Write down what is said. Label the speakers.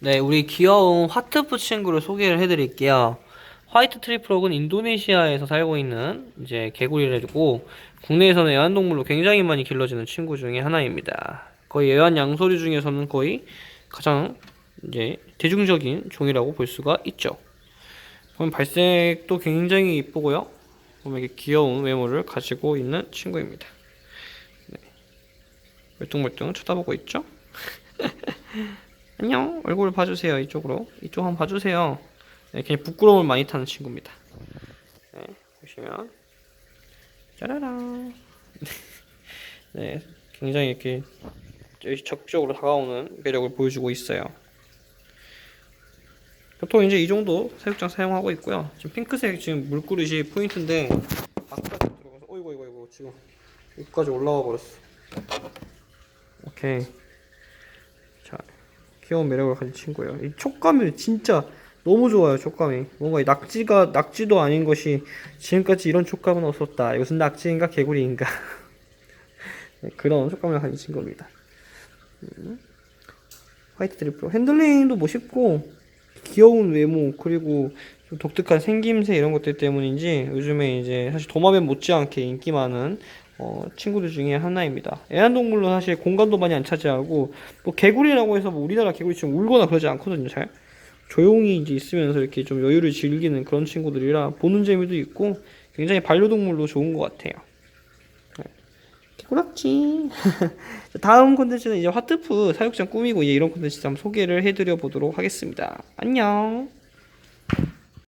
Speaker 1: 네, 우리 귀여운 화트프 친구를 소개를 해드릴게요. 화이트 트리프록은 인도네시아에서 살고 있는 이제 개구리래고 국내에서는 애완동물로 굉장히 많이 길러지는 친구 중에 하나입니다. 거의 애완 양서류 중에서는 거의 가장 이제 대중적인 종이라고 볼 수가 있죠. 그럼 발색도 굉장히 이쁘고요. 보면 이렇게 귀여운 외모를 가지고 있는 친구입니다. 네. 멀뚱멀뚱 쳐다보고 있죠? 안녕. 얼굴 봐주세요 이쪽으로. 이쪽 한번 봐주세요. 네, 그냥 부끄러움을 많이 타는 친구입니다. 네, 보시면. 짜라란 네 굉장히 이렇게 적극적으로 다가오는 매력을 보여주고 있어요. 보통 이제 이 정도 사육장 사용하고 있고요. 지금 핑크색 지금 물그릇이 포인트인데 바깥에 들어가서 어이구 어이구 어이구 지금 여기까지 올라와 버렸어. 오케이. 자 귀여운 매력을 가진 친구예요. 이 촉감이 진짜 너무 좋아요. 촉감이 뭔가 이 낙지가 낙지도 아닌 것이 지금까지 이런 촉감은 없었다. 이것은 낙지인가 개구리인가 네, 그런 촉감을 가진 친구입니다. 음. 화이트 트리플 핸들링도 멋있고 귀여운 외모 그리고 좀 독특한 생김새 이런 것들 때문인지 요즘에 이제 사실 도마뱀 못지않게 인기 많은 어, 친구들 중에 하나입니다. 애완동물로 사실 공간도 많이 안 차지하고 뭐 개구리라고 해서 뭐 우리나라 개구리처럼 울거나 그러지 않거든요. 잘 조용히 이제 있으면서 이렇게 좀 여유를 즐기는 그런 친구들이라 보는 재미도 있고 굉장히 반려동물로 좋은 것 같아요. 네. 개구락지. 다음 콘텐츠는 이제 화트프 사육장 꾸미고 이제 이런 콘텐츠 한번 소개를 해드려 보도록 하겠습니다. 안녕.